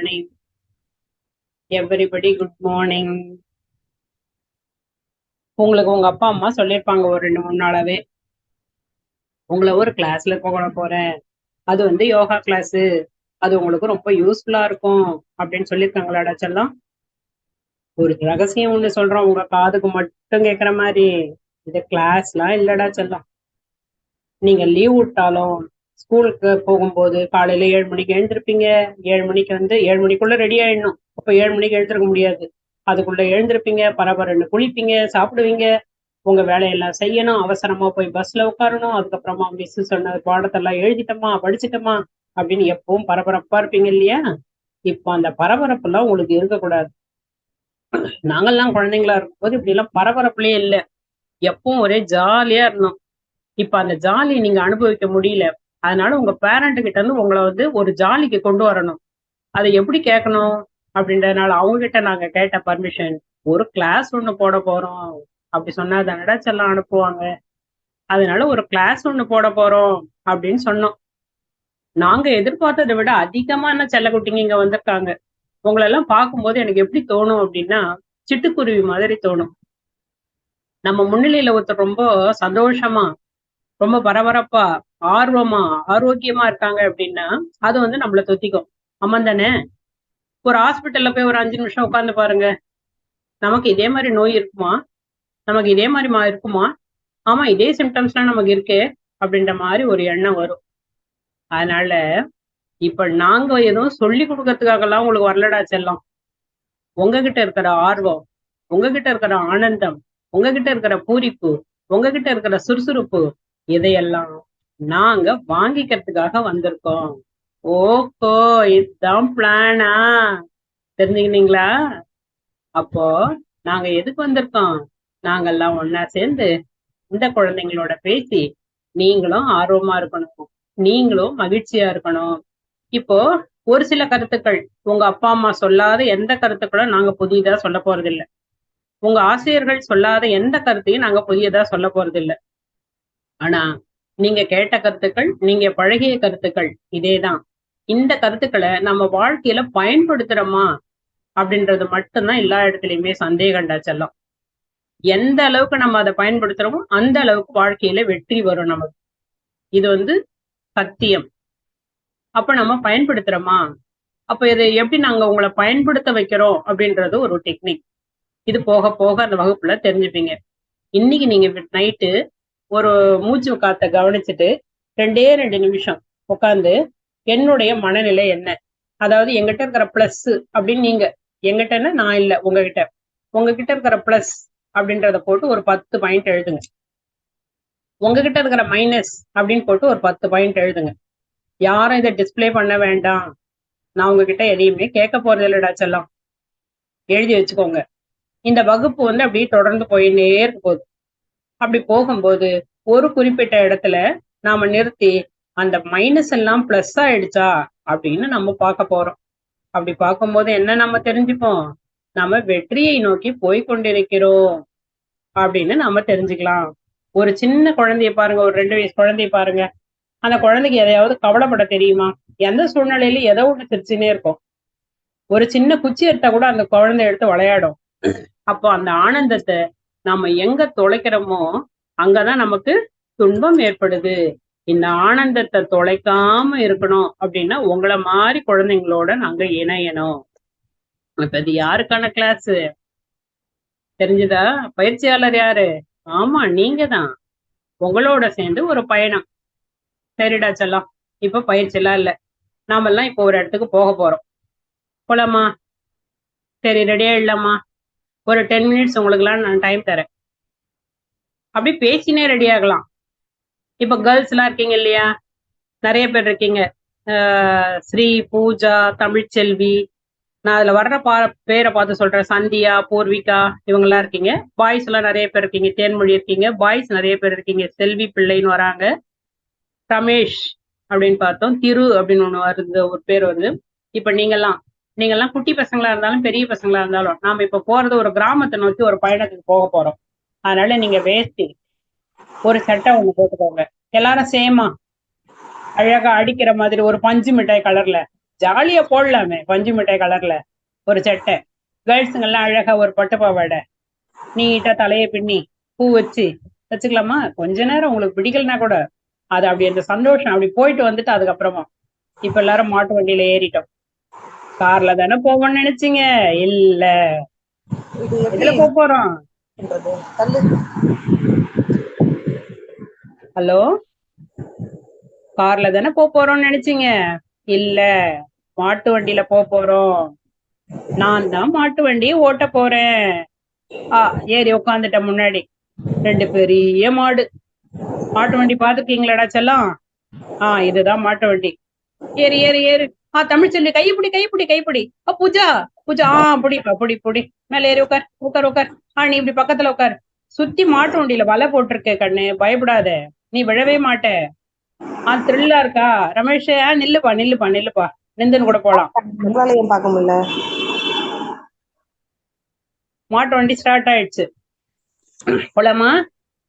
Morning everybody good morning உங்களுக்கு உங்க அப்பா அம்மா சொல்லியிருப்பாங்க ஒரு ரெண்டு மூணு நாளாவே. உங்களை ஒரு கிளாஸ்ல போக போறேன். அது வந்து யோகா கிளாஸ் அது உங்களுக்கு ரொம்ப யூஸ்ஃபுல்லா இருக்கும் அப்படின்னு சொல்லியிருக்காங்களாடா செல்லம் ஒரு ரகசியம் ஒண்ணு சொல்றோம் உங்க காதுக்கு மட்டும் கேட்குற மாதிரி. இது கிளாஸ்லாம் இல்லடா செல்லம் நீங்க லீவ் விட்டாலும் ஸ்கூலுக்கு போகும்போது காலையில ஏழு மணிக்கு எழுந்திருப்பீங்க. ஏழு மணிக்கு வந்து ஏழு மணிக்குள்ள ரெடி ஆயிடணும். அப்ப ஏழு மணிக்கு எழுந்திருக்க முடியாது. அதுக்குள்ள எழுந்திருப்பீங்க பரபரன்னு குளிப்பீங்க சாப்பிடுவீங்க. உங்க வேலையெல்லாம் செய்யணும். அவசரமா போய் பஸ்ல உட்காரணும். அதுக்கப்புறமா மிஸ் சொன்ன பாடத்தெல்லாம் எழுதிட்டோமா படிச்சுட்டோமா அப்படின்னு எப்பவும் பரபரப்பா இருப்பீங்க இல்லையா? இப்போ அந்த பரபரப்பு எல்லாம் உங்களுக்கு இருக்கக்கூடாது. நாங்கெல்லாம் குழந்தைங்களா இருக்கும்போது இப்படி எல்லாம் பரபரப்புலயே இல்லை. எப்பவும் ஒரே ஜாலியா இருந்தோம். இப்ப அந்த ஜாலியை நீங்க அனுபவிக்க முடியல. அதனால உங்க பேரண்ட் கிட்ட இருந்து உங்களை வந்து ஒரு ஜாலிக்கு கொண்டு வரணும். அதை எப்படி கேட்கணும் அப்படின்றதுனால அவங்க கிட்ட நாங்க கேட்ட பர்மிஷன் ஒரு கிளாஸ் ஒண்ணு போட போறோம். அப்படி சொன்னா அதை செல்லம் அனுப்புவாங்க. அதனால ஒரு கிளாஸ் ஒண்ணு போட போறோம் அப்படின்னு சொன்னோம். நாங்க எதிர்பார்த்ததை விட அதிகமான செல்லக்குட்டிங்க இங்க வந்திருக்காங்க. உங்களை எல்லாம் பார்க்கும்போது எனக்கு எப்படி தோணும் அப்படின்னா சிட்டுக்குருவி மாதிரி தோணும். நம்ம முன்னிலையில ஒருத்தர் ரொம்ப சந்தோஷமா ரொம்ப பரபரப்பா ஆர்வமா ஆரோக்கியமா இருக்காங்க அப்படின்னா அது வந்து நம்மள தொத்திக்கும். ஆமா தானே? ஒரு ஹாஸ்பிட்டல்ல போய் ஒரு அஞ்சு நிமிஷம் உட்காந்து பாருங்க. நமக்கு இதே மாதிரி நோய் இருக்குமா? நமக்கு இதே மாதிரி மா இருக்குமா? ஆமா இதே சிம்டம்ஸ்லாம் நமக்கு இருக்கே அப்படின்ற மாதிரி ஒரு எண்ணம் வரும். அதனால இப்ப நாங்க எதுவும் சொல்லி கொடுக்கறதுக்காகலாம் உங்களுக்கு வரலடா செல்லம். உங்ககிட்ட இருக்கிற ஆர்வம் உங்ககிட்ட இருக்கிற ஆனந்தம் உங்ககிட்ட இருக்கிற பூரிப்பு உங்ககிட்ட இருக்கிற சுறுசுறுப்பு இதையெல்லாம் நாங்க வாங்கிக்கிறதுக்காக வந்திருக்கோம். ஓகோ இதுதான் பிளானா தெரிஞ்சுக்கினீங்களா? அப்போ நாங்க எதுக்கு வந்திருக்கோம்? நாங்கெல்லாம் ஒன்னா சேர்ந்து இந்த குழந்தைங்களோட பேசி நீங்களும் ஆர்வமா இருக்கணும். நீங்களும் மகிழ்ச்சியா இருக்கணும். இப்போ ஒரு சில கருத்துக்கள் உங்க அப்பா அம்மா சொல்லாத எந்த கருத்துக்களும் நாங்க புதியதா சொல்ல போறதில்லை. உங்க ஆசிரியர்கள் சொல்லாத எந்த கருத்தையும் நாங்க புதியதா சொல்ல போறதில்லை. ஆனா நீங்க கேட்ட கருத்துக்கள் நீங்க பழகிய கருத்துக்கள் இதேதான். இந்த கருத்துக்களை நம்ம வாழ்க்கையில பயன்படுத்துறோமா அப்படின்றது மட்டும்தான் எல்லா இடத்துலயுமே சந்தேகண்டா செல்லும். எந்த அளவுக்கு நம்ம அதை பயன்படுத்துறோமோ அந்த அளவுக்கு வாழ்க்கையில வெற்றி வரும் நமக்கு. இது வந்து சத்தியம். அப்ப நம்ம பயன்படுத்துறோமா? அப்ப இதை எப்படி நாங்க உங்களை பயன்படுத்த வைக்கிறோம் அப்படின்றது ஒரு டெக்னிக் இது போக போக அந்த வகுப்புல தெரிஞ்சுப்பீங்க. இன்னைக்கு நீங்க நைட்டு ஒரு மூச்சு காத்த கவனிச்சுட்டு ரெண்டே ரெண்டு நிமிஷம் உட்காந்து என்னுடைய மனநிலை என்ன? அதாவது எங்கிட்ட இருக்கிற பிளஸ் அப்படின்னு நீங்க எங்கிட்டன்னா நான் இல்ல உங்ககிட்ட. உங்ககிட்ட இருக்கிற பிளஸ் அப்படின்றத போட்டு ஒரு பத்து பாயிண்ட் எழுதுங்க. உங்ககிட்ட இருக்கிற மைனஸ் அப்படின்னு போட்டு ஒரு பத்து பாயிண்ட் எழுதுங்க. யாரும் இதை டிஸ்பிளே பண்ண வேண்டாம். நான் உங்ககிட்ட எதையுமே கேட்க போறது இல்லடா செல்லம். எழுதி வச்சுக்கோங்க. இந்த வகுப்பு வந்து அப்படியே தொடர்ந்து போயின்னே இருக்க போகுது. அப்படி போகும்போது ஒரு குறிப்பிட்ட இடத்துல நாம நிறுத்தி அந்த மைனஸ் எல்லாம் பிளஸ் ஆயிடுச்சா அப்படின்னு நம்ம பார்க்க போறோம். அப்படி பார்க்கும்போது என்ன நம்ம தெரிஞ்சுப்போம்? நம்ம வெற்றியை நோக்கி போய் கொண்டிருக்கிறோம் அப்படின்னு நம்ம தெரிஞ்சுக்கலாம். ஒரு சின்ன குழந்தைய பாருங்க ஒரு ரெண்டு வயசு குழந்தைய பாருங்க. அந்த குழந்தைக்கு எதையாவது கவலைப்பட தெரியுமா? எந்த சூழ்நிலையில எதோ ஒண்ணு சிரிச்சுனே இருக்கும். ஒரு சின்ன குச்சி எடுத்தா கூட அந்த குழந்தை எடுத்து விளையாடும். அப்போ அந்த ஆனந்தத்தை நாம எங்க தொலைக்கிறோமோ அங்கதான் நமக்கு துன்பம் ஏற்படுது. இந்த ஆனந்தத்தை தொலைக்காம இருக்கணும் அப்படின்னா உங்களை மாதிரி குழந்தைங்களோட நாங்க இணையணும். இப்ப இது யாருக்கான கிளாஸ் தெரிஞ்சுதா? பயிற்சியாளர் யாரு? ஆமா நீங்க தான் உங்களோட சேர்ந்து ஒரு பயணம். சரிடா செல்லாம். இப்ப பயிற்சி எல்லாம் இல்ல. நாமெல்லாம் இப்போ ஒரு இடத்துக்கு போக போறோம். போலாமா? சரி ரெடியா இல்லம்மா ஒரு டென் மினிட்ஸ் உங்களுக்குலாம் நான் டைம் தரேன். அப்படி பேசினே ரெடி ஆகலாம். இப்போ கேர்ள்ஸ்லாம் இருக்கீங்க இல்லையா? நிறைய பேர் இருக்கீங்க. ஸ்ரீ பூஜா தமிழ்ச்செல்வி. நான் அதுல வர்ற பா பேரை பார்த்து சொல்றேன். சந்தியா பூர்விகா இவங்கெல்லாம் இருக்கீங்க. பாய்ஸ் எல்லாம் நிறைய பேர் இருக்கீங்க. தேன்மொழி இருக்கீங்க. பாய்ஸ் நிறைய பேர் இருக்கீங்க. செல்வி பிள்ளைன்னு வராங்க. ரமேஷ் அப்படின்னு பார்த்தோம். திரு அப்படின்னு ஒன்று வருது ஒரு பேர் வருது. இப்ப நீங்க எல்லாம் குட்டி பசங்களா இருந்தாலும் பெரிய பசங்களா இருந்தாலும் நாம இப்ப போறது ஒரு கிராமத்தை நோக்கி ஒரு பயணத்துக்கு போக போறோம். அதனால நீங்க வேஷ்டி ஒரு சட்டை ஒண்ணு போட்டுக்கோங்க. எல்லாரும் சேமா. அழகா அடிக்கிற மாதிரி ஒரு பஞ்சு மிட்டாய் கலர்ல ஜாலியா போடலாமே பஞ்சு மிட்டாய் கலர்ல ஒரு சட்டை. கேர்ள்ஸுங்கெல்லாம் அழகா ஒரு பட்டு பாவாடை நீட்டா தலையை பின்னி பூ வச்சு வச்சுக்கலாமா? கொஞ்ச நேரம் உங்களுக்கு பிடிக்கலனா கூட அது அப்படி அந்த சந்தோஷம் அப்படி போயிட்டு வந்துட்டு அதுக்கப்புறமா இப்ப எல்லாரும் மாட்டு வண்டியில ஏறிட்டோம். கார்ல தானே போவோம்னு நினைச்சீங்க? இல்ல. இதுல போக போறோம்? ஹலோ? கார்ல தானே போக போறோம்னு நினைச்சீங்க? இல்ல. மாட்டு வண்டியில போக போறோம். நான் தான் மாட்டு வண்டியை ஓட்ட போறேன். ஆ ஏறி உட்காந்துட்டேன் முன்னாடி. ரெண்டு பெரிய மாடு. மாட்டு வண்டி பாத்துருக்கீங்களாடா செல்லம்? ஆ இதுதான் மாட்டு வண்டி. ஏறு ஏறு ஏறு. ஆ தமிழ் சொல்லி. கைப்பிடி கைப்பிடி கைப்பிடி. ஆ பூஜா. பூஜா ஆ புடிப்பா புடி புடி. மேல ஏறி உட்கார் உட்கார் உட்கார் ஆ நீ இப்படி பக்கத்துல உட்கார் சுத்தி மாட்டு வண்டியில வலை போட்டிருக்க கண்ணு. பயப்படாத. நீ விழவே மாட்ட. ஆ த்ரில்லா இருக்கா? ரமேஷ் ஆ நில்லுப்பா நில்லுப்பா நில்லுப்பா. நிந்துன்னு கூட போலாம். பார்க்க முடியல. மாட்டு வண்டி ஸ்டார்ட் ஆயிடுச்சு. போலாமா?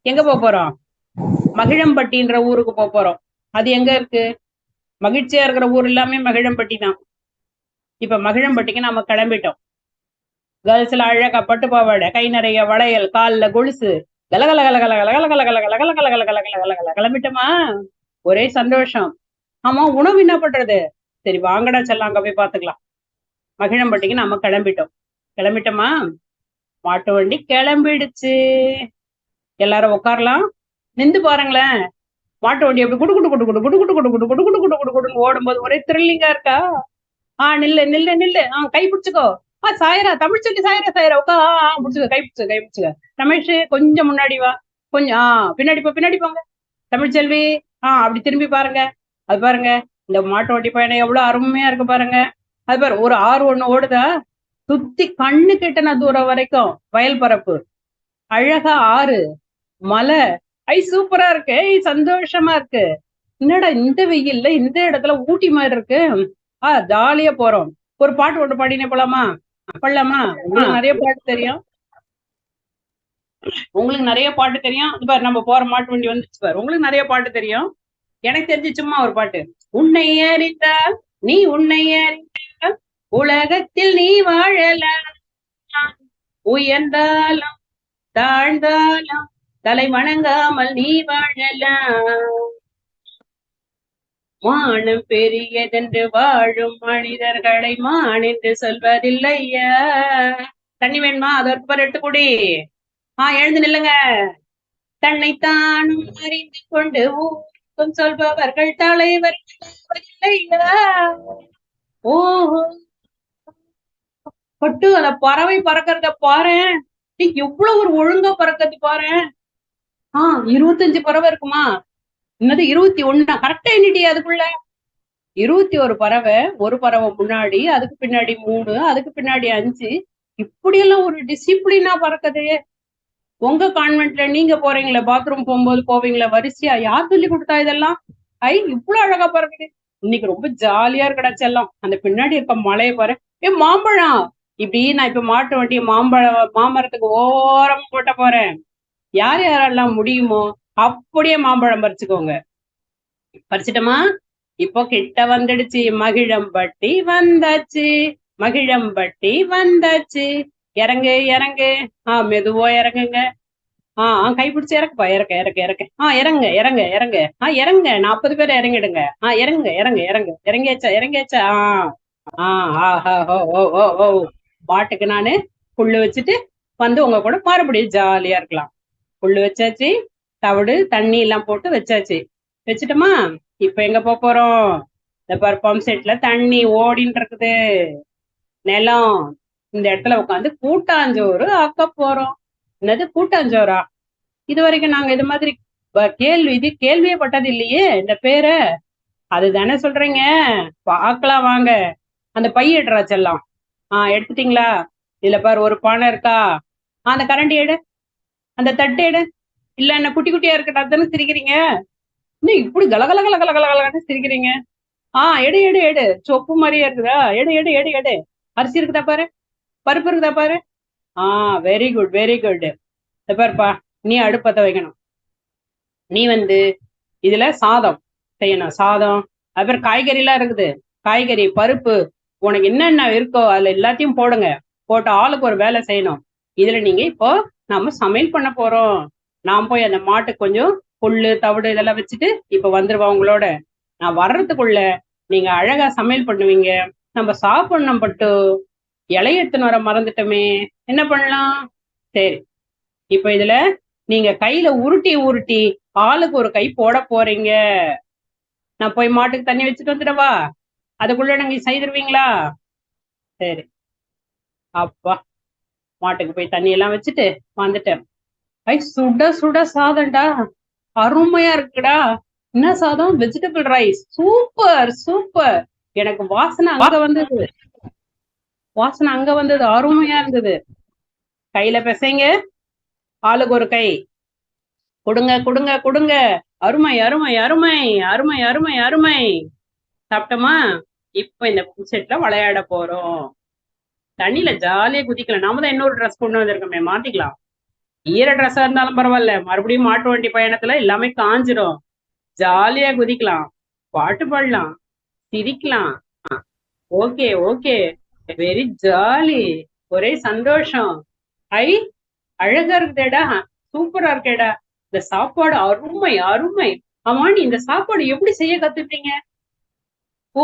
எங்க போக போறோம்? மகிழம்பட்டின்ற ஊருக்கு போக போறோம். அது எங்க இருக்கு? மகிழ்ச்சியா இருக்கிற ஊர் எல்லாமே மகிழம்பட்டி தான் இப்ப மகிழம்பட்டிக்கு நாம கிளம்பிட்டோம் கேர்ள்ஸ்ல அழகா பட்டு பாவாடை கை நிறைய வளையல் கால்ல கொலுசு கலகல கல கல கலகல கல கல கல கல கல கல கிளம்பிட்டோமா ஒரே சந்தோஷம் ஆமா உணவு என்ன பண்றது சரி வாங்கடா செல்லாம் அங்க போய் பாத்துக்கலாம் மகிழம்பட்டிக்கு நாம கிளம்பிட்டோம் கிளம்பிட்டோமா மாட்டு வண்டி கிளம்பிடுச்சு எல்லாரும் உட்காரலாம் நின்று பாருங்களேன் மாட்டு வண்டி அப்படி குடு குடு குடு குடு குடு குடு குடு குடு குடு குடு குடு குடு குடுன்னு ஓடும்போது ஒரே த்ரில்லிங்கா இருக்கா ஆ நில்லு நில்லு நில்லு ஆ கை பிடிச்சுக்கோ ஆ சாயரா தமிழ் சொல்லி சாயரா சாயரா உட்கா ஆ ஆ, பிடிச்சுக்க கை பிடிச்சுக்க கை பிடிச்சுக்க ரமேஷ் கொஞ்சம் முன்னாடி வா கொஞ்சம் ஆ பின்னாடி போ பின்னாடி போங்க தமிழ் செல்வி ஆ அப்படி திரும்பி பாருங்க அது பாருங்க இந்த மாட்டு வண்டி பயணம் எவ்வளவு அருமையா இருக்கு பாருங்க அது பாரு ஒரு ஆறு ஒண்ணு ஓடுதா சுத்தி கண்ணு கிட்டன தூரம் வரைக்கும் வயல் பரப்பு அழகா ஆறு மலை ஐ சூப்பரா இருக்கு. ஐ சந்தோஷமா இருக்கு. என்னடா இந்த வெயில்ல இந்த இடத்துல ஊட்டி மாதிரி இருக்கு? ஆ ஜாலியா போறோம். ஒரு பாட்டு ஒன்று பாடினே போலாமா? பாடலாமா? உங்களுக்கு நிறைய பாட்டு தெரியும். உங்களுக்கு நிறைய பாட்டு தெரியும். பாரு நம்ம போற மாட்டு வண்டி வந்துச்சு பாரு உங்களுக்கு நிறைய பாட்டு தெரியும். எனக்கு தெரிஞ்சு சும்மா ஒரு பாட்டு. உன்னை அறிந்தால் நீ உன்னை அறிந்தால் உலகத்தில் நீ வாழலாம். உயர்ந்தாலும் தாழ்ந்தாலும் தலை வணங்காமல் நீ வாழலாம். மானம் பெரியதென்று வாழும் மனிதர்களை மான் என்று சொல்வதில்லையா? தண்ணி வேணுமா? அது ஒரு பர் எட்டு குடி. ஆ எழுந்து நில்லுங்க. தன்னைத்தானும் அறிந்து கொண்டு ஊருக்கும் சொல்பவர்கள் தலைவர்கள் ஓஹோ பட்டு அந்த பறவை பறக்கிறத பாரேன். நீ எவ்வளவு ஒரு ஒழுங்கா பறக்கிறது பாரு ஆஹ் இருபத்தஞ்சு பறவை இருக்குமா? என்னது இருபத்தி ஒண்ணா? கரெக்டா என்னடி அதுக்குள்ள? இருபத்தி ஒரு பறவை ஒரு பறவை முன்னாடி அதுக்கு பின்னாடி மூணு அதுக்கு பின்னாடி அஞ்சு. இப்படியெல்லாம் ஒரு டிசிப்ளினா பறக்குது. உங்க கான்வென்ட்ல நீங்க போறீங்களே பாத்ரூம் போகும்போது போவீங்களா வரிசையா யார் சொல்லி கொடுத்தா இதெல்லாம்? ஐ இவ்வளவு அழகா பறக்குது. இன்னைக்கு ரொம்ப ஜாலியா இருக்கடா செல்லம். அந்த பின்னாடி இருக்க மலையை பாரு. ஏ மாம்பழம்! இப்படி நான் இப்ப மாட்டு வண்டியை மாம்பழம் மாமரத்துக்கு ஓரம் போட்ட போறேன். யார் யாரெல்லாம் முடியுமோ அப்படியே மாம்பழம் பறிச்சுக்கோங்க. பறிச்சிட்டோமா? இப்போ கிட்ட வந்துடுச்சு. மகிழம்பட்டி வந்தாச்சு. மகிழம்பட்டி வந்தாச்சு. இறங்கு இறங்கு. ஆ மெதுவா இறங்குங்க. ஆ ஆ கை இறக்குப்பா. இறக்க இறக்க இறக்க. ஆ இறங்க இறங்க இறங்க. ஆ இறங்க நாற்பது பேர் இறங்கிடுங்க. ஆ இறங்க இறங்க இறங்க. இறங்கியாச்சா? இறங்கியாச்சா? ஆ ஆ ஆஹா ஓ ஓ ஓ ஓ. பாட்டுக்கு நானு புல்லு வச்சுட்டு வந்து உங்க கூட மறுபடியும் ஜாலியா இருக்கலாம். புல்லு வச்சாச்சு தவிடு தண்ணி எல்லாம் போட்டு வச்சாச்சு. வச்சுட்டோமா? இப்ப எங்க போக போறோம்? இந்த பாரு பம்ப் செட்ல தண்ணி ஓடின்னு இருக்குது. நிலம். இந்த இடத்துல உட்காந்து கூட்டாஞ்சோறு ஆக்க போறோம். என்னது? கூட்டாஞ்சோறா? இது வரைக்கும் நாங்க இது மாதிரி கேள்வி இது கேள்வியே பட்டது இல்லையே இந்த பேரை. அதுதானே சொல்றீங்க? பார்க்கலாம் வாங்க. அந்த பைய எடுறா செல்லம் எடுத்துட்டீங்களா? இதுல பாரு ஒரு பானை இருக்கா? அந்த கரண்டி எடு. அந்த தட்டு எடு. இல்ல என்ன குட்டி குட்டியா இருக்கட்டா தானே சிரிக்கிறீங்க? இன்னும் இப்படி கலகல கலகல கல கல சிரிக்கிறீங்க? ஆ எடு எடு எடு. சொப்பு மாதிரியே இருக்குதா? எடு எடு எடு எடு. அரிசி இருக்குதா பாரு? பருப்பு இருக்குதா பாரு? ஆ வெரி குட் வெரி குட் இந்த பாருப்பா நீ அடுப்பத்த வைக்கணும். நீ வந்து இதுல சாதம் செய்யணும். சாதம் அப்புறம் காய்கறி எல்லாம் இருக்குது. காய்கறி பருப்பு உனக்கு என்னென்ன இருக்கோ அதுல எல்லாத்தையும் போடுங்க. போட்டு ஆளுக்கு ஒரு வேலை செய்யணும். இதுல நீங்க இப்போ நாம சமையல் பண்ண போறோம். நான் போய் அந்த மாட்டுக்கு கொஞ்சம் புல்லு தவிடு இதெல்லாம் வச்சுட்டு இப்ப வந்துருவா உங்களோட. நான் வர்றதுக்குள்ள நீங்க அழகா சமையல் பண்ணுவீங்க. நம்ம சாப்பிடணும் பட்டு. இலைய எடுத்துன்னு வர மறந்துட்டோமே. என்ன பண்ணலாம்? சரி. இப்ப இதுல நீங்க கையில உருட்டி உருட்டி ஆளுக்கு ஒரு கை போட போறீங்க. நான் போய் மாட்டுக்கு தண்ணி வச்சுட்டு வந்துடவா? அதுக்குள்ள நீங்க செய்திருவீங்களா? சரி. அப்பா. மாட்டுக்கு போய் தண்ணி எல்லாம் வச்சுட்டு வந்துட்டேன். ஐ சுட சுட சாதம்டா. அருமையா இருக்குடா. என்ன சாதம்? வெஜிடபிள் ரைஸ் சூப்பர் சூப்பர் எனக்கு வாசனை அங்க வந்தது. வாசனை அங்க வந்தது. அருமையா இருந்தது. கையில பிசைங்க. ஆளுக்கு ஒரு கை. கொடுங்க கொடுங்க கொடுங்க. அருமை அருமை அருமை அருமை அருமை அருமை. சாப்பிட்டோமா? இப்ப இந்த செட்ல விளையாட போறோம். தண்ணியில ஜாலியா குதிக்கலாம் நாம தான் இன்னொரு ட்ரெஸ் கொண்டு வந்திருக்கோமே. மாத்திக்கலாம் ஈர ட்ரெஸ்ஸா இருந்தாலும் பரவாயில்ல. மறுபடியும் மாட்டு வண்டி பயணத்துல எல்லாமே காஞ்சிரும். ஜாலியா குதிக்கலாம். பாட்டு பாடலாம். சிரிக்கலாம். Okay okay. வெரி ஜாலி ஒரே சந்தோஷம். ஐ அழகா இருக்குதேடா. சூப்பரா இருக்கேடா. இந்த சாப்பாடு அருமை அருமை. அம்மாண்டி இந்த சாப்பாடு எப்படி செய்ய கத்துட்டீங்க ஓ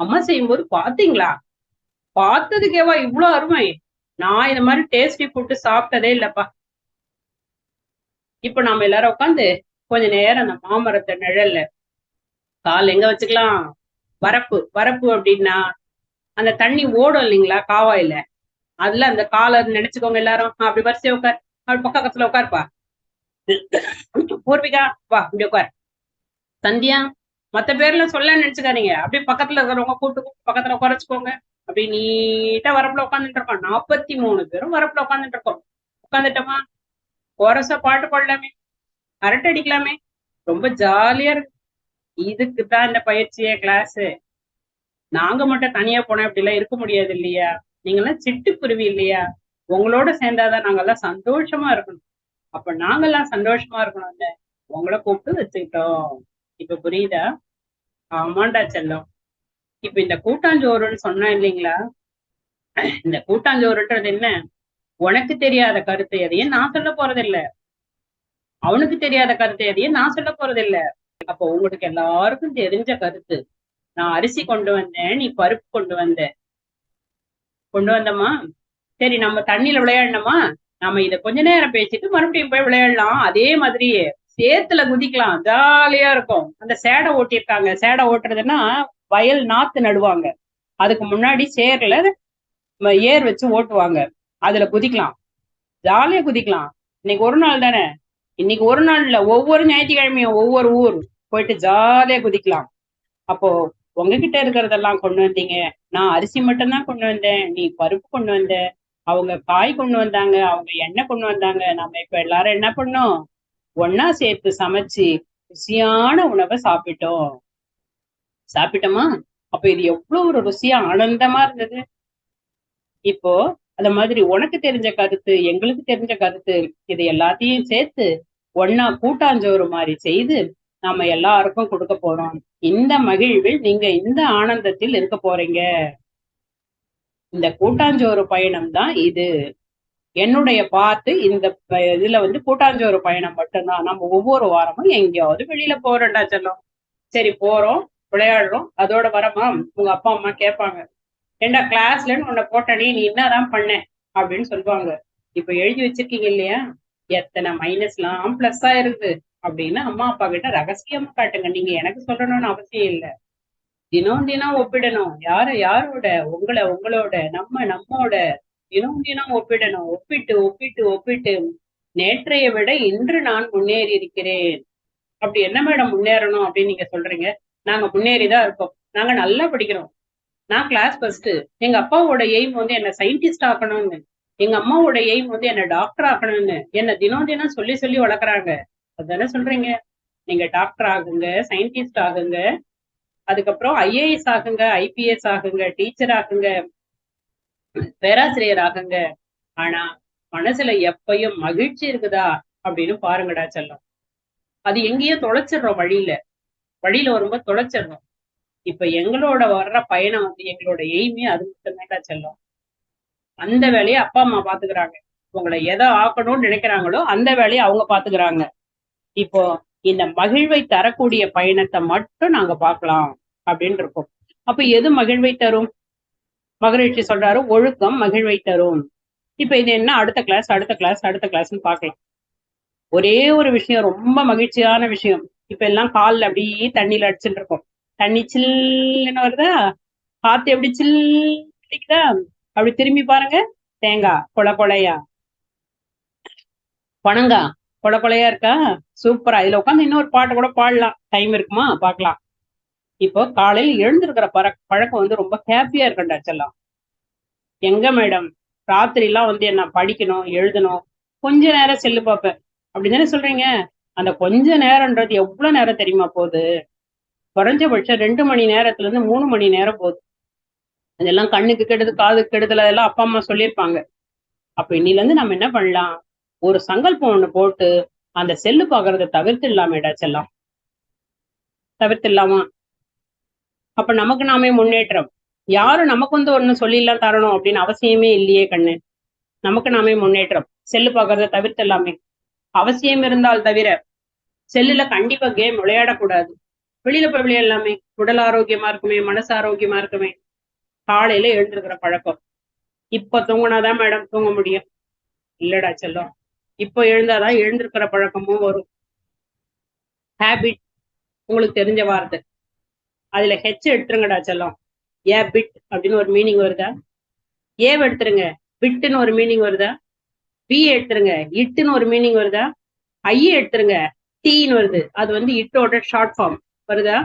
அம்மா செய்யும்போது பாத்தீங்களா பார்த்ததுக்கேவா இவ்வளவு அருமை? நான் இந்த மாதிரி டேஸ்டி ஃபுட்டு சாப்பிட்டதே இல்லப்பா. இப்ப நாம எல்லாரும் உட்காந்து கொஞ்ச நேரம் அந்த மாமரத்தை நிழல்ல. கால் எங்க வச்சுக்கலாம்? வரப்பு வரப்பு அப்படின்னா அந்த தண்ணி ஓடும் இல்லைங்களா காவாயில? அதுல அந்த காலை நினைச்சுக்கோங்க எல்லாரும். அப்படி வரிசையா உட்கார். அப்படி பக்கத்துல உட்காருப்பா. பூர்விகா வா இப்படி உட்கார். சந்தியா மத்த பேர்ல சொல்ல நினைச்சுக்காதீங்க. அப்படியே பக்கத்துல இருக்கிறவங்க கூட்டு கூப்பிட்டு பக்கத்துல உட்காரச்சுக்கோங்க அப்படி நீட்டா வரப்புல உட்காந்துட்டு இருக்கோம் நாற்பத்தி மூணு பேரும் வரப்புல உட்காந்துட்டு இருக்கோம் உட்காந்துட்டோமா கொரச பாட்டு பாடலாமே. அரட்டை அடிக்கலாமே. ரொம்ப ஜாலியா இருக்கு. இதுக்கு தான் இந்த பயிற்சியே கிளாஸ் நாங்க மட்டும் தனியா போனா இப்படி எல்லாம் இருக்க முடியாது இல்லையா? நீங்கெல்லாம் சிட்டுக்குருவி இல்லையா? உங்களோட சேர்ந்தாதான் நாங்கெல்லாம் சந்தோஷமா இருக்கணும். அப்ப நாங்கெல்லாம் சந்தோஷமா இருக்கணும்ல. உங்களை கூப்பிட்டு வச்சுக்கிட்டோம். இப்ப புரியுதா? ஆமாண்டா செல்லம். இப்ப இந்த கூட்டாஞ்சோறுன்னு சொன்னா இல்லைங்களா? இந்த கூட்டாஞ்சோறுன்றது என்ன? உனக்கு தெரியாத கருத்து எதையும் நான் சொல்ல போறதில்ல. அவனுக்கு தெரியாத கருத்து எதையும் நான் சொல்ல போறதில்ல. அப்போ உங்களுக்கு எல்லாருக்கும் தெரிஞ்ச கருத்து. நான் அரிசி கொண்டு வந்தேன் நீ பருப்பு கொண்டு வந்த. கொண்டு வந்தமா சரி நம்ம தண்ணியில விளையாடணுமா? நம்ம இத கொஞ்ச நேரம் பேசிட்டு மறுபடியும் போய் விளையாடலாம். அதே மாதிரியே. சேத்துல குதிக்கலாம். ஜாலியா இருக்கும். அந்த சேடை ஓட்டியிருக்காங்க. சேடை ஓட்டுறதுன்னா வயல் நாத்து நடுவாங்க. அதுக்கு முன்னாடி சேர்ல ஏர் வச்சு ஓட்டுவாங்க. அதுல குதிக்கலாம். ஜாலியா குதிக்கலாம். இன்னைக்கு ஒரு நாள் தானே? இன்னைக்கு ஒரு நாள் இல்ல. ஒவ்வொரு ஞாயிற்றுக்கிழமையும் ஒவ்வொரு ஊர் போயிட்டு ஜாலியா குதிக்கலாம். அப்போ உங்ககிட்ட இருக்கிறதெல்லாம் கொண்டு வந்தீங்க. நான் அரிசி மட்டும்தான் கொண்டு வந்தேன். நீ பருப்பு கொண்டு வந்த. அவங்க காய் கொண்டு வந்தாங்க. அவங்க எண்ணெய் கொண்டு வந்தாங்க. நம்ம இப்ப எல்லாரும் என்ன பண்ணோம்? ஒன்னா சேர்த்து சமைச்சு ருசியான உணவை சாப்பிட்டோம். சாப்பிட்டோமா? அப்ப இது எவ்வளவு ஒரு ருசியா ஆனந்தமா இருந்தது. இப்போ அந்த மாதிரி உனக்கு தெரிஞ்ச கருத்து எங்களுக்கு தெரிஞ்ச கருத்து இது எல்லாத்தையும் சேர்த்து ஒன்னா கூட்டாஞ்சோறு மாதிரி செய்து நாம எல்லாருக்கும் கொடுக்க போறோம். இந்த மகிழ்வில் நீங்க இந்த ஆனந்தத்தில் இருக்க போறீங்க. இந்த கூட்டாஞ்சோறு பயணம் தான் இது. என்னுடைய பார்த்து இந்த இதுல வந்து கூட்டாஞ்சோறு பயணம் மட்டும்தான். நம்ம ஒவ்வொரு வாரமும் எங்கேயாவது வெளியில போறோம்டா செல்லம். சரி போறோம் விளையாடுறோம். அதோட வரமா? உங்க அப்பா அம்மா கேட்பாங்க. ஏண்டா கிளாஸ்லன்னு உன்னை போட்டனே நீ என்னதான் பண்ண? அப்படின்னு சொல்லுவாங்க. இப்ப எழுதி வச்சிருக்கீங்க இல்லையா? எத்தனை மைனஸ்லாம் பிளஸ் இருக்குது அப்படின்னு அம்மா அப்பா கிட்ட ரகசியமா காட்டுங்க. நீங்க எனக்கு சொல்லணும்னு அவசியம் இல்லை. தினம் தினம் ஒப்பிடணும். யார யாரோட? உங்களை உங்களோட நம்ம நம்மோட தினம் தினம் ஒப்பிடணும். ஒப்பிட்டு ஒப்பிட்டு ஒப்பிட்டு. நேற்றைய விட இன்று நான் முன்னேறி இருக்கிறேன் அப்படி என்ன மேடம் முன்னேறணும் அப்படின்னு நீங்க சொல்றீங்க? நாங்க முன்னேறிதான் இருக்கோம். நாங்க நல்லா படிக்கிறோம். நான் கிளாஸ் ஃபர்ஸ்ட் எங்க அப்பாவோட எய்ம் வந்து என்ன சயின்டிஸ்ட் ஆக்கணும்னு. எங்க அம்மாவோட எய்ம் வந்து என்ன டாக்டர் ஆக்கணும்னு. என்ன தினம் தினம் சொல்லி சொல்லி வளர்க்குறாங்க. அதுதானே சொல்றீங்க? நீங்க டாக்டர் ஆகுங்க சயின்டிஸ்ட் ஆகுங்க. அதுக்கப்புறம் ஐஏஎஸ் ஆகுங்க ஐபிஎஸ் ஆகுங்க டீச்சர் ஆகுங்க. பேராசிரியர் ஆகுங்க ஆனா மனசுல எப்பயும் மகிழ்ச்சி இருக்குதா அப்படின்னு பாருங்கடா செல்லம். அது எங்கேயோ தொலைச்சிடுறோம் வழியில. வழியில வரும்போது தொலைச்சிடுறோம் இப்ப எங்களோட வர்ற பயணம் வந்து எங்களோட எய்மே அது மட்டும்தான்டா செல்லும். அந்த வேலையை அப்பா அம்மா பாத்துக்கிறாங்க. உங்களை எதை ஆக்கணும்னு நினைக்கிறாங்களோ அந்த வேலையை அவங்க பாத்துக்கிறாங்க. இப்போ இந்த மகிழ்வை தரக்கூடிய பயணத்தை மட்டும் நாங்க பார்க்கலாம் அப்படின்னு இருக்கோம். அப்ப எது மகிழ்வை தரும்? மகிழ்ச்சி சொல்றாரு ஒழுக்கம் மகிழ்வை தரும். இப்ப இது என்ன? அடுத்த கிளாஸ் அடுத்த கிளாஸ் அடுத்த கிளாஸ்னு பார்க்கலாம். ஒரே ஒரு விஷயம் ரொம்ப மகிழ்ச்சியான விஷயம். இப்ப எல்லாம் கால்ல அப்படியே தண்ணியில அடிச்சுட்டு இருக்கோம். தண்ணி சில்லுன்னு வருதா? காத்து எப்படி சில்லுதா அப்படி திரும்பி பாருங்க. தேங்காய் கொலை கொலையா பனங்கா கொலை கொலையா இருக்கா? சூப்பரா. இதுல உட்காந்து இன்னொரு பாட்டு கூட பாடலாம். டைம் இருக்குமா? பாக்கலாம் இப்போ காலையில் எழுந்திருக்கிற பழ பழக்கம் வந்து ரொம்ப ஹாப்பியா இருக்கண்டா செல்லம் எங்க மேடம் ராத்திரிலாம் வந்து என்ன படிக்கணும் எழுதணும். கொஞ்ச நேரம் செல்லு பார்ப்பேன் அப்படிதானே சொல்றீங்க? அந்த கொஞ்ச நேரம்ன்றது எவ்வளவு நேரம் தெரியுமா போகுது? குறைஞ்சபட்சம் ரெண்டு மணி நேரத்துல இருந்து மூணு மணி நேரம் போகுது. அதெல்லாம் கண்ணுக்கு கெடுது காதுக்கு கெடுதல் அதெல்லாம் அப்பா அம்மா சொல்லியிருப்பாங்க. அப்ப இன்னில இருந்து நம்ம என்ன பண்ணலாம்? ஒரு சங்கல்பம் ஒண்ணு போட்டு அந்த செல்லு பாக்குறத இல்லாமடா செல்லாம் தவிர்த்துடலாமா? அப்ப நமக்கு நாமே முன்னேற்றம். யாரும் நமக்கு வந்து ஒண்ணு சொல்லிலாம் தரணும் அப்படின்னு அவசியமே இல்லையே கண்ணு. நமக்கு நாமே முன்னேற்றம். செல்லு பாக்குறத தவிர்த்துடலாமே. அவசியம் இருந்தால் தவிர செல்லுல கண்டிப்பா கேம் விளையாடக்கூடாது. வெளியில போய் விளையாடலாமே. உடல் ஆரோக்கியமா இருக்குமே மனசு ஆரோக்கியமா இருக்குமே. காலையில எழுந்திருக்கிற பழக்கம். இப்ப தூங்கினாதான் மேடம் தூங்க முடியும். இல்லடா செல்லும். இப்போ எழுந்தாதான் எழுந்திருக்கிற பழக்கமும் வரும். ஹேபிட் உங்களுக்கு தெரிஞ்ச வார்த்தை. அதுல ஹெச் எடுத்துருங்கடா செல்லம். ஏ பிட் அப்படின்னு ஒரு மீனிங் வருதா? ஏவ் எடுத்துருங்க. பிட்டுன்னு ஒரு மீனிங் வருதா? பி எடுத்துருங்க. இட்டுன்னு ஒரு மீனிங் வருதா? ஐ எடுத்துருங்க. டீன்னு வருது. அது வந்து இட்டோட ஷார்ட் ஃபார்ம் வருதா?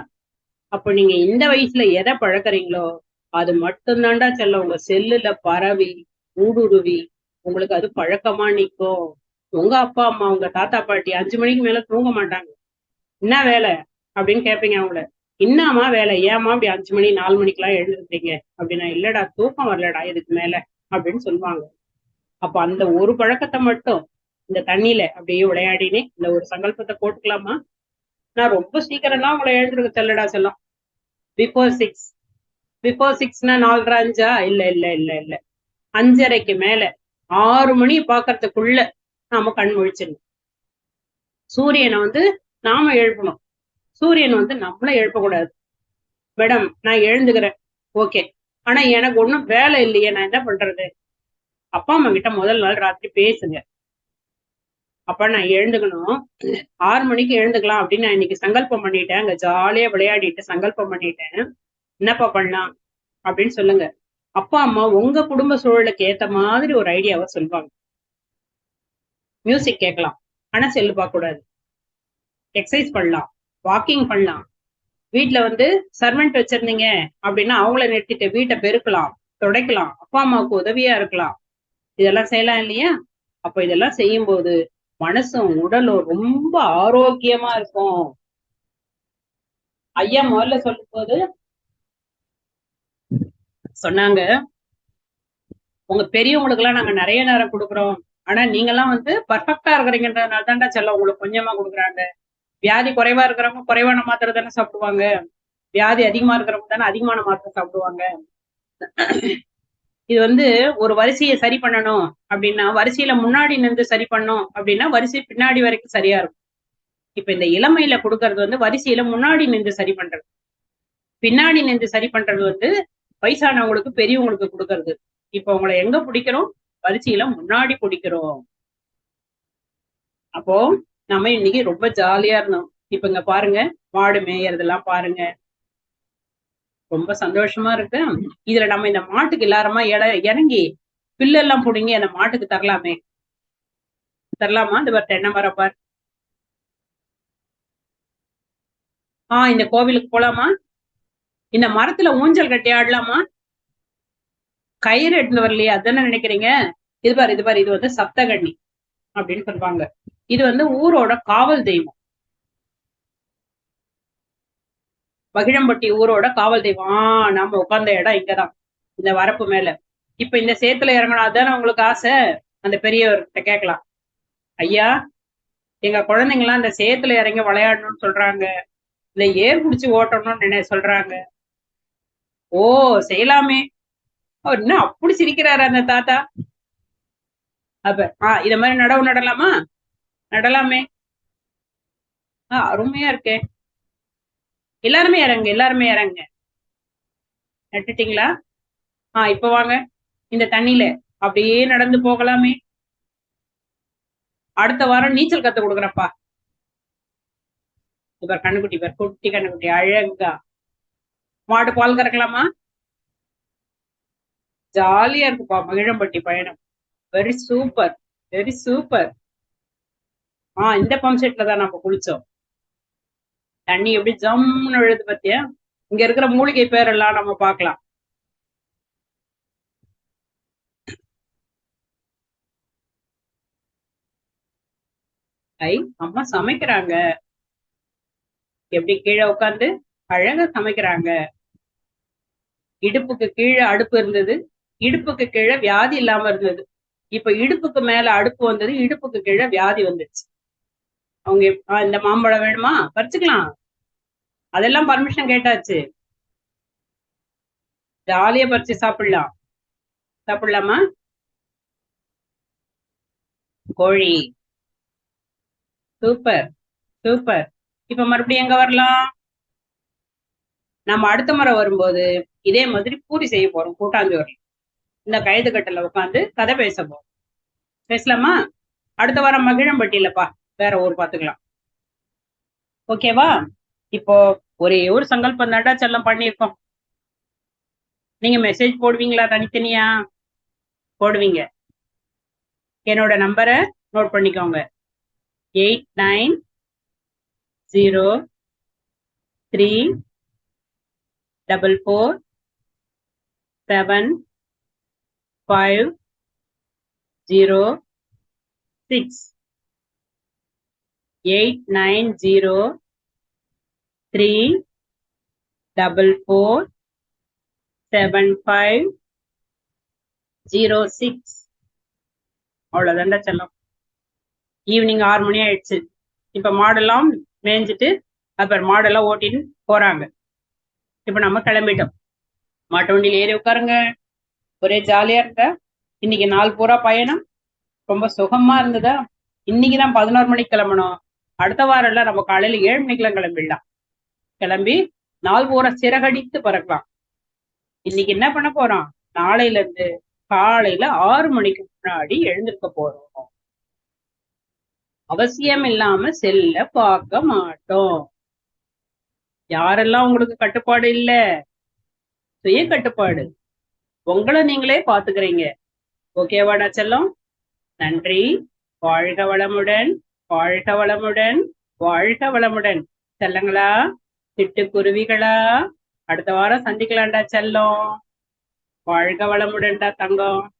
அப்போ நீங்க இந்த வயசுல எதை பழக்கறீங்களோ அது மட்டும்தான்டா செல்ல உங்க செல்லுல பரவி ஊடுருவி உங்களுக்கு அது பழக்கமா நிற்கும் உங்க அப்பா அம்மா உங்க தாத்தா பாட்டி அஞ்சு மணிக்கு மேல தூங்க மாட்டாங்க. என்ன வேலை? அப்படின்னு கேட்பீங்க அவங்கள. என்னம்மா வேலை? ஏமா அப்படி அஞ்சு மணி நாலு மணிக்கெல்லாம் எழுந்திருந்தீங்க அப்படின்னா இல்லடா தூக்கம் வரலடா இதுக்கு மேல அப்படின்னு சொல்லுவாங்க. அப்ப அந்த ஒரு பழக்கத்தை மட்டும் இந்த தண்ணியில அப்படியே விளையாடினே இந்த ஒரு சங்கல்பத்தை போட்டுக்கலாமா? நான் ரொம்ப சீக்கிரம்லாம் உங்களை எழுந்திருக்க தெல்லடா செல்லம் பிஃபோர் சிக்ஸ் பிஃபோர் சிக்ஸ்னா நாலரை அஞ்சா? இல்ல இல்ல இல்ல இல்ல. அஞ்சரைக்கு மேல ஆறு மணி பாக்குறதுக்குள்ள நாம கண் முழிச்சிடணும். சூரியனை வந்து நாம எழுப்பணும். சூரியன் வந்து நம்மள எழுப்பக்கூடாது. மேடம் நான் எழுந்துக்கிறேன். ஓகே. ஆனா எனக்கு ஒன்றும் வேலை இல்லையே நான் என்ன பண்றது? அப்பா அம்மா கிட்ட முதல் நாள் ராத்திரி பேசுங்க. அப்ப நான் எழுந்துக்கணும். ஆறு மணிக்கு எழுந்துக்கலாம் அப்படின்னு நான் இன்னைக்கு சங்கல்பம் பண்ணிட்டேன். அங்க ஜாலியா விளையாடிட்டு சங்கல்பம் பண்ணிட்டேன். என்னப்பா பண்ணலாம்? அப்படின்னு சொல்லுங்க. அப்பா அம்மா உங்க குடும்ப சூழலுக்கு ஏத்த மாதிரி ஒரு ஐடியாவை சொல்லுவாங்க. மியூசிக் கேட்கலாம். ஆனா செல்லு பார்க்க கூடாது. எக்ஸசைஸ் பண்ணலாம். வாக்கிங் பண்ணலாம். வீட்டுல வந்து சர்வெண்ட் வச்சிருந்தீங்க அப்படின்னா அவங்கள நிறுத்திட்டு வீட்டை பெருக்கலாம் துடைக்கலாம் அப்பா அம்மாவுக்கு உதவியா இருக்கலாம். இதெல்லாம் செய்யலாம் இல்லையா? அப்ப இதெல்லாம் செய்யும் போது மனசும் உடலும் ரொம்ப ஆரோக்கியமா இருக்கும். ஐயா முதல்ல சொல்லும் போது சொன்னாங்க உங்க பெரியவங்களுக்கு எல்லாம் நாங்க நிறைய நேரம் கொடுக்குறோம். ஆனா நீங்க எல்லாம் வந்து பர்ஃபெக்டா இருக்கிறீங்கன்றதுனால தான்டா செல்ல உங்களுக்கு கொஞ்சமா கொடுக்குறாங்க. வியாதி குறைவா இருக்கிறவங்க குறைவான மாத்திரை தானே சாப்பிடுவாங்க. வியாதி அதிகமா இருக்கிறவங்க தானே அதிகமான மாத்திரை சாப்பிடுவாங்க. இது வந்து ஒரு வரிசையை சரி பண்ணணும் அப்படின்னா வரிசையில முன்னாடி நின்று சரி பண்ணோம் அப்படின்னா வரிசை பின்னாடி வரைக்கும் சரியா இருக்கும். இப்ப இந்த இளமையில கொடுக்கறது வந்து வரிசையில முன்னாடி நின்று சரி பண்றது. பின்னாடி நின்று சரி பண்றது வந்து வயசானவங்களுக்கு பெரியவங்களுக்கு கொடுக்கறது. இப்ப உங்களை எங்க பிடிக்கிறோம்? வரிசையில முன்னாடி பிடிக்கிறோம். அப்போ நம்ம இன்னைக்கு ரொம்ப ஜாலியா இருந்தோம். இப்ப இங்க பாருங்க மாடு மேயறதெல்லாம் பாருங்க. ரொம்ப சந்தோஷமா இருக்கு. இதுல நம்ம இந்த மாட்டுக்கு எல்லாருமா இட இறங்கி பில்லெல்லாம் புடுங்கி அந்த மாட்டுக்கு தரலாமே. தரலாமா? இந்த பார் தென்னை மரம் பார். ஆஹ் இந்த கோவிலுக்கு போலாமா? இந்த மரத்துல ஊஞ்சல் கட்டி ஆடலாமா? கயிறு எடுத்து வரலையா அதானே நினைக்கிறீங்க? இது பாரு இது பாரு இது வந்து சப்தகண்ணி அப்படின்னு சொல்லுவாங்க. இது வந்து ஊரோட காவல் தெய்வம். மகிழம்பட்டி ஊரோட காவல் தெய்வம். ஆஹ் நம்ம உட்கார்ந்த இடம் இங்கதான் இந்த வரப்பு மேல. இப்ப இந்த சேத்துல இறங்கணும் உங்களுக்கு ஆசை? அந்த பெரியவர்கிட்ட கேட்கலாம். ஐயா எங்க குழந்தைங்களாம் இந்த சேத்துல இறங்கி விளையாடணும்னு சொல்றாங்க. இந்த ஏர் பிடிச்சி ஓட்டணும்னு நினை சொல்றாங்க. ஓ செய்யலாமே. அவர் என்ன அப்படி சிரிக்கிறாரு அந்த தாத்தா? அப்ப ஆ இத மாதிரி நடவு நடலாமா? நடலாமே. ஆ அருமையா இருக்கே. எல்லாருமே இறங்க எல்லாருமே இறங்க. நட்டுட்டீங்களா? ஆ இப்ப வாங்க. இந்த தண்ணியில அப்படியே நடந்து போகலாமே. அடுத்த வாரம் நீச்சல் கத்து கொடுக்குறப்பா. இவர் கண்ணுக்குட்டி இவர் குட்டி கண்ணுக்குட்டி அழகா. மாடு பால் கறக்கலாமா? ஜாலியா இருக்குப்பா மகிழம்பட்டி பயணம். வெரி சூப்பர் வெரி சூப்பர் ஆஹ் இந்த பம்ப் செட்ல தான் நம்ம குளிச்சோம். தண்ணி எப்படி ஜம்னு எழுது பத்தியா? இங்க இருக்கிற மூலிகை பேரெல்லாம் நம்ம பார்க்கலாம். ஐ அம்மா சமைக்கிறாங்க. எப்படி கீழே உட்காந்து அழகா சமைக்கிறாங்க. இடுப்புக்கு கீழே அடுப்பு இருந்தது. இடுப்புக்கு கீழே வியாதி இல்லாம இருந்தது. இப்ப இடுப்புக்கு மேல அடுப்பு வந்தது இடுப்புக்கு கீழே வியாதி வந்துருச்சு அவங்க இந்த மாம்பழம் வேணுமா? பறிச்சுக்கலாம். அதெல்லாம் பர்மிஷன் கேட்டாச்சு. ஜாலியா பறிச்சு சாப்பிடலாம். சாப்பிடலாமா? கோழி. Super super. இப்ப மறுபடியும் எங்க வரலாம்? நம்ம அடுத்த முறை வரும்போது இதே மாதிரி பூரி செய்ய போறோம் கூட்டாஞ்சோறு. இந்த கயது கட்டல உட்காந்து கதை பேச போறோம். பேசலாமா? அடுத்த வாரம் மகிழம்பட்டியிலப்பா. வேற ஊர் பாத்துக்கலாம். ஓகேவா? இப்போ ஒரே ஒரு சங்கல்பம் தாண்டா செல்லம் பண்ணியிருக்கோம். நீங்க மெசேஜ் போடுவீங்களா தனித்தனியா? போடுவீங்க. என்னோட நம்பரை நோட் பண்ணிக்கோங்க. Eight nine zero three double four seven five zero six. Eight nine zero three double four seven five zero six அவ்வளோதாண்டா செல்லம். ஈவினிங் ஆறு மணி ஆயிடுச்சு. இப்போ மாடெல்லாம் மேய்ஞ்சிட்டு அப்புறம் மாடெல்லாம் ஓட்டின்னு போறாங்க. இப்போ நம்ம கிளம்பிட்டோம். மாட்டு வண்டியில ஏறி உட்காருங்க. ஒரே ஜாலியா இருந்த இன்னைக்கு நாள் பூரா பயணம். ரொம்ப சுகமா இருந்ததா? இன்னைக்கு தான் பதினோரு மணிக்கு கிளம்பணும். அடுத்த வாரம் எல்லாம் நம்ம காலையில ஏழு மணிக்கெல்லாம் கிளம்பிடலாம். கிளம்பி நாள் பூரா சிறகடித்து பறக்கலாம். இன்னைக்கு என்ன பண்ண போறோம்? நாளையில இருந்து காலையில ஆறு மணிக்கு முன்னாடி எழுந்திருக்க போறோம். அவசியம் இல்லாம செல்ல பார்க்க மாட்டோம். யாரெல்லாம் உங்களுக்கு கட்டுப்பாடு இல்ல? சுய கட்டுப்பாடு உங்களை நீங்களே பாத்துக்கிறீங்க ஓகேவாடா செல்லம் நன்றி. வாழ்க வளமுடன். வாழ்க வளமுடன் வாழ்க வளமுடன் செல்லங்களா? திட்டுக்குருவிகளா? அடுத்த வாரம் சந்திக்கலாம்டா செல்லம். வாழ்க வளமுடன்டா தங்கம்.